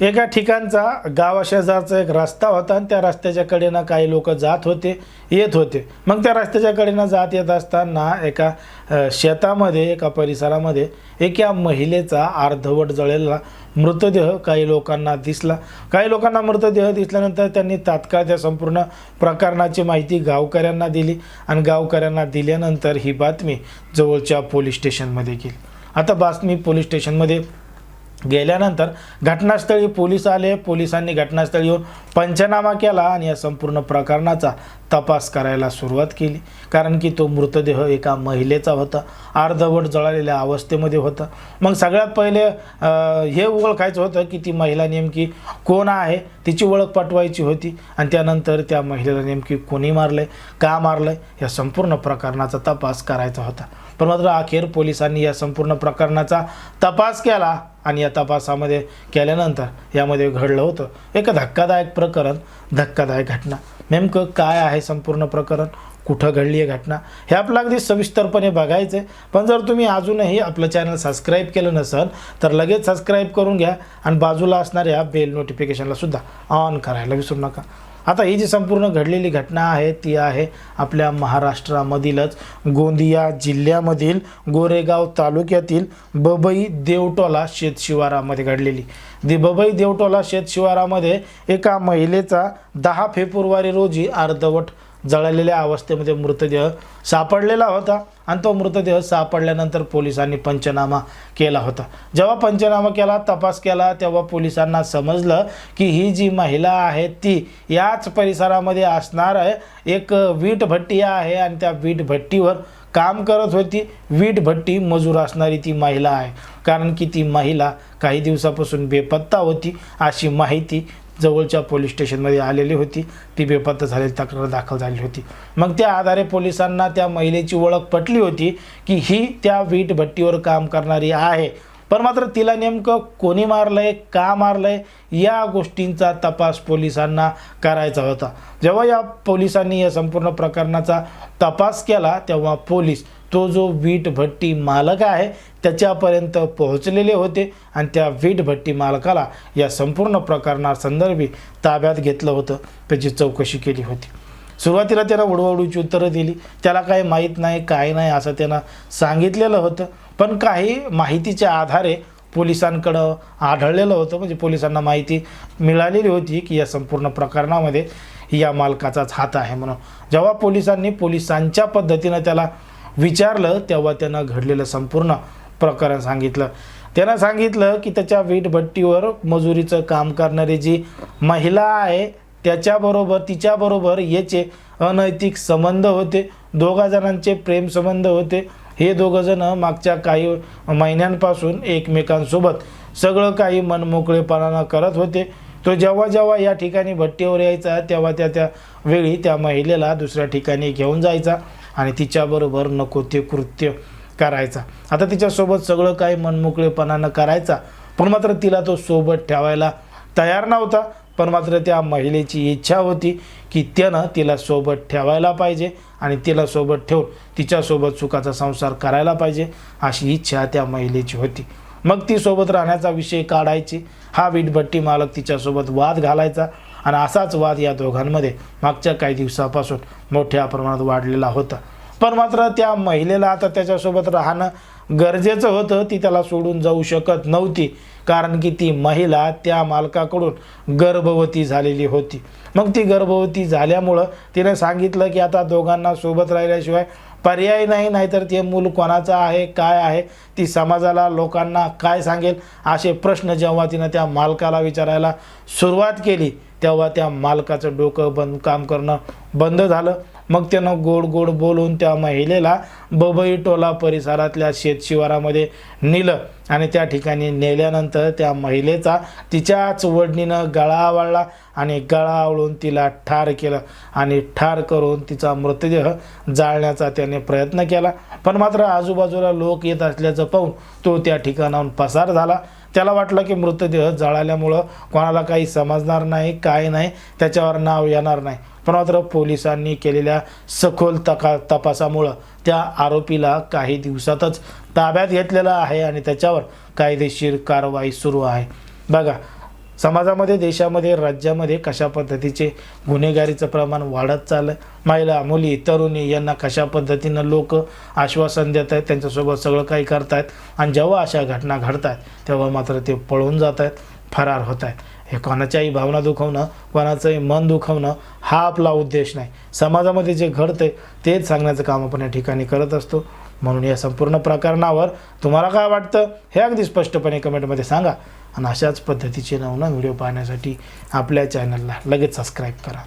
एका ठिकाणचा गावाशेजारचा एक रस्ता होता आणि त्या रस्त्याच्या कडेनं काही लोक जात होते येत होते. मग त्या रस्त्याच्या कडेनं जात येत असताना एका शेतामध्ये एका परिसरामध्ये एका महिलेचा अर्धवट जळलेला मृतदेह काही लोकांना दिसला. काही लोकांना मृतदेह दिसल्यानंतर त्यांनी तात्काळ त्या संपूर्ण प्रकरणाची माहिती गावकऱ्यांना दिली आणि गावकऱ्यांना दिल्यानंतर ही बातमी जवळच्या पोलीस स्टेशनमध्ये गेली. आता बातमी पोलीस स्टेशनमध्ये गेल्यानंतर घटनास्थळी पोलीस आले. पोलिसांनी घटनास्थळी येऊन पंचनामा केला आणि या संपूर्ण प्रकरणाचा तपास करायला सुरुवात केली. कारण की तो मृतदेह एका महिलेचा होता. अर्धवट जळालेल्या अवस्थेमध्ये होता. मग सगळ्यात पहिले हे ओळखायचं होतं की ती महिला नेमकी कोण आहे? तिची ओळख पटवायची होती आणि त्यानंतर त्या महिलेला नेमकी कोणी मारलंय का मारलंय? या संपूर्ण प्रकरणाचा तपास करायचा होता. पण मात्र अखेर पोलिसांनी या संपूर्ण प्रकरणाचा तपास केला आणि या तपासामध्ये केल्यानंतर यामध्ये घडलं होतं. एक धक्कादायक प्रकरण धक्कादायक घटना. नेमकं काय आहे संपूर्ण प्रकरण? कुठं घडली आहे घटना? हे आपलं अगदी सविस्तरपणे बघायचं आहे. पण जर तुम्ही अजूनही आपलं चॅनल सबस्क्राईब केलं नसेल तर लगेच सबस्क्राईब करून घ्या आणि बाजूला असणाऱ्या बेल नोटिफिकेशनला सुद्धा ऑन करायला विसरू नका. आता ही जी संपूर्ण घडलेली घटना आहे ती आहे आपल्या महाराष्ट्रामधीलच गोंदिया जिल्ह्यामध्ये जिल्ह्यामधील गोरेगाव तालुक्यातील बबई देवटोला शेतशिवारामध्ये घडलेली. दि बबई देवटोला शेतशिवारामध्ये एका महिलेचा दहा फेब्रुवारी रोजी अर्धवट जळलेल्या अवस्थेमध्ये मृतदेह सापडलेला होता आणि तो मृतदेह सापडल्यानंतर पोलिसांनी पंचनामा केला होता. जेव्हा पंचनामा केला तपास केला तेव्हा पोलिसांना समजलं की ही जी महिला आहे ती याच परिसरामध्ये असणार आहे. एक वीट भट्टी आहे आणि त्या वीट भट्टीवर काम करत होती वीट भट्टी मजूर असणारी ती महिला आहे. कारण की ती महिला काही दिवसापासून बेपत्ता होती अशी माहिती जवळच्या पोलीस स्टेशनमध्ये आलेली होती. ती बेपत्ता झालेली तक्रार दाखल झाली होती. मग त्या आधारे पोलिसांना त्या महिलेची ओळख पटली होती की ही त्या वीट भट्टीवर काम करणारी आहे. पण मात्र तिला नेमकं कोणी मारलंय का मारलंय या गोष्टींचा तपास पोलिसांना करायचा होता. जेव्हा या पोलिसांनी या संपूर्ण प्रकरणाचा तपास केला तेव्हा पोलीस तो जो वीट भट्टी मालक आहे त्याच्यापर्यंत पोहोचलेले होते आणि त्या वीट भट्टी मालकाला या संपूर्ण प्रकरणासंदर्भी ताब्यात घेतलं होतं. त्याची चौकशी केली होती. सुरुवातीला त्यानं उडवाउडीची उत्तरं दिली. त्याला काही माहीत नाही काय नाही असं त्यानं सांगितलेलं होतं. पण काही माहितीच्या आधारे पोलिसांकडं आढळलेलं होतं. म्हणजे पोलिसांना माहिती मिळालेली होती की या संपूर्ण प्रकरणामध्ये या मालकाचाच हात आहे म्हणून. जेव्हा पोलिसांनी पोलिसांच्या पद्धतीनं त्याला विचारलं तेव्हा त्यानं घडलेलं संपूर्ण प्रकरण सांगितलं. त्यानं सांगितलं की त्याच्या वीटभट्टीवर मजुरीचं काम करणारी जी महिला आहे त्याच्याबरोबर तिच्याबरोबर याचे अनैतिक संबंध होते दोघा जणांचे प्रेमसंबंध होते. हे दोघं जण मागच्या काही महिन्यांपासून एकमेकांसोबत सगळं काही मनमोकळेपणानं करत होते. तो जेव्हा जेव्हा या ठिकाणी भट्टीवर यायचा तेव्हा त्या त्या वेळी त्या महिलेला दुसऱ्या ठिकाणी घेऊन जायचा आणि तिच्याबरोबर नको ते कृत्य करायचा. आता तिच्यासोबत सगळं काही मनमोकळेपणानं करायचा पण मात्र तिला तो सोबत ठेवायला तयार नव्हता. पण मात्र त्या महिलेची इच्छा होती की त्यानं तिला सोबत ठेवायला पाहिजे आणि तिला सोबत ठेवून तिच्यासोबत सुखाचा संसार करायला पाहिजे अशी इच्छा त्या महिलेची होती. मग ती सोबत राहण्याचा विषय काढायची. हा वीटभट्टी मालक तिच्यासोबत वाद घालायचा आणि असाच वाद या दोघांमध्ये मागच्या काही दिवसापासून मोठ्या प्रमाणात वाढलेला होता. पण मात्र त्या महिलेला आता त्याच्यासोबत राहणं गरजेचं होतं ती त्याला सोडून जाऊ शकत नव्हती कारण की ती महिला त्या मालकाकडून गर्भवती झालेली होती. मग ती गर्भवती झाल्यामुळं तिने सांगितलं की आता दोघांना सोबत राहिल्याशिवाय पर्याय नाही नाहीतर ते मूल कोणाचं आहे काय आहे ती समाजाला लोकांना काय सांगेल असे प्रश्न जेव्हा तिनं त्या मालकाला विचारायला सुरुवात केली तेव्हा त्या मालकाचं डोकं बंद काम करणं बंद झालं. मग त्यानं गोड गोड बोलून त्या महिलेला बबई टोला परिसरातल्या शेतशिवारामध्ये नेलं. आणि त्या ठिकाणी नेल्यानंतर त्या महिलेचा तिच्याच वडणीनं गळा आवळला आणि गळा आवळून तिला ठार केलं. आणि ठार करून तिचा मृतदेह जाळण्याचा त्याने प्रयत्न केला. पण मात्र आजूबाजूला लोक येत असल्याचं पाहून तो त्या ठिकाणाहून पसार झाला. त्याला वाटलं की मृतदेह जळाल्यामुळं कोणाला काही समजणार नाही काय नाही त्याच्यावर नाव येणार नाही. मात्र पोलिसांनी केलेल्या सखोल तका तपासामुळं त्या आरोपीला काही दिवसातच ताब्यात घेतलेलं आहे आणि त्याच्यावर कायदेशीर कारवाई सुरू आहे. बघा समाजामध्ये देशामध्ये राज्यामध्ये कशा पद्धतीचे गुन्हेगारीचं प्रमाण वाढत चाललं महिला मुली तरुणी यांना कशा पद्धतीनं लोक आश्वासन देत आहेत? त्यांच्यासोबत सगळं काही करत आहेत? आणि जेव्हा अशा घटना घडतात तेव्हा मात्र ते पळून जात आहेत फरार होत आहेत. हे कोणाच्याही भावना दुखवणं कोणाचंही मन दुखवणं हा आपला उद्देश नाही. समाजामध्ये जे घडतं तेच सांगण्याचं काम आपण या ठिकाणी करत असतो. म्हणून या संपूर्ण प्रकरणावर तुम्हाला काय वाटतं हे अगदी स्पष्टपणे कमेंटमध्ये सांगा. आणि अशाच पद्धतीचे नवनवीन व्हिडिओ पाहण्यासाठी आपल्या चॅनलला लगेच सबस्क्राईब करा.